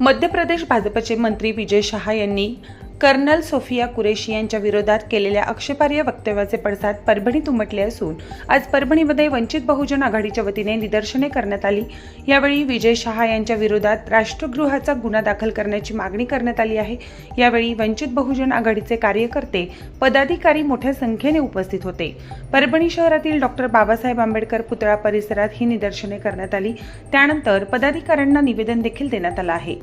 मध्य प्रदेश भाजपचे मंत्री विजय शहा यांनी कर्नल सोफिया कुरेशी यांच्या विरोधात केलेल्या आक्षेपार्ह वक्तव्याचे पडसाद परभणीत उमटले असून आज परभणीमध्ये वंचित बहुजन आघाडीच्या वतीने निदर्शने करण्यात आली. यावेळी विजय शहा यांच्या विरोधात राष्ट्रगृहाचा गुन्हा दाखल करण्याची मागणी करण्यात आली आहे. यावेळी वंचित बहुजन आघाडीचे कार्यकर्ते पदाधिकारी मोठ्या संख्येने उपस्थित होते. परभणी शहरातील डॉक्टर बाबासाहेब आंबेडकर पुतळा परिसरात ही निदर्शने करण्यात आली. त्यानंतर पदाधिकाऱ्यांना निवेदन देखील देण्यात आलं आहे.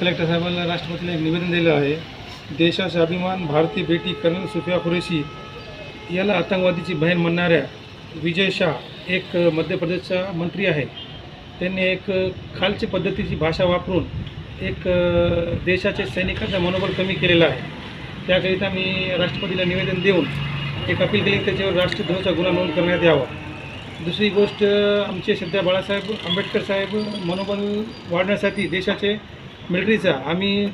कलेक्टर साहेबांना राष्ट्रपतीला एक निवेदन दिलं आहे. देशाचा अभिमान भारतीय बेटी कर्नल सुफिया कुरेशी याला आतंकवादीची बहीण म्हणणाऱ्या विजय शाह एक मध्य प्रदेशचा मंत्री आहे त्यांनी एक खालची पद्धतीची भाषा वापरून एक देशाच्या सैनिकांचं मनोबल कमी केलेलं आहे. त्याकरिता मी राष्ट्रपतीला निवेदन देऊन एक अपील केली त्याच्यावर राष्ट्रध्वजाचा गुन्हा नोंद करण्यात यावा. दुसरी गोष्ट आमचे सध्या बाळासाहेब आंबेडकर साहेब मनोबल वाढण्यासाठी देशाचे मिलिटरीचा आम्ही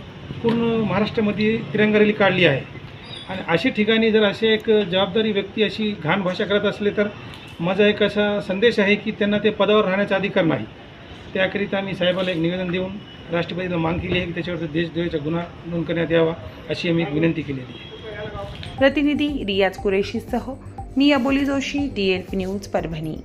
पूर्ण महाराष्ट्रामध्ये तिरंगा रॅली काढली आहे. आणि अशी ठिकाणी जर असे एक जबाबदारी व्यक्ती अशी घाण भाषा करत असले तर माझा एक असा संदेश आहे की त्यांना ते पदावर राहण्याचा अधिकार नाही. त्याकरिता मी साहेबाला एक निवेदन देऊन राष्ट्रपतीला माग केली आहे की त्याच्यावर देशद्रोहाचा गुन्हा नोंद करण्यात यावा अशी आम्ही विनंती केलेली आहे. प्रतिनिधी रियाज कुरेशीसह मी Aboli Joshi D L P news Parbhani.